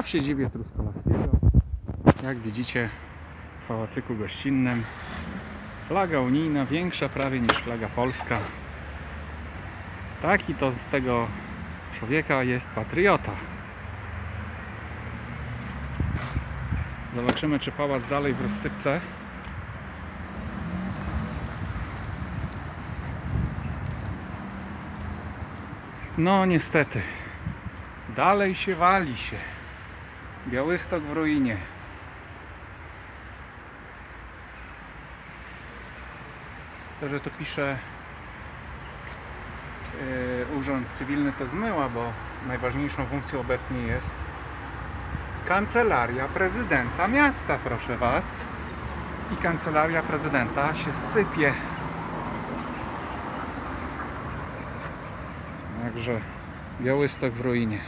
a w siedzibie Truskolaskiego, jak widzicie, w pałacyku gościnnym, flaga unijna, większa prawie niż flaga polska. Taki to z tego człowieka jest patriota. Zobaczymy, czy pałac dalej w rozsypce. No niestety, dalej się wali się. Białystok w ruinie. To, że to pisze yy, Urząd Cywilny to zmyła, bo najważniejszą funkcją obecnie jest Kancelaria Prezydenta Miasta, proszę Was. I Kancelaria Prezydenta się sypie. Także Białystok w ruinie.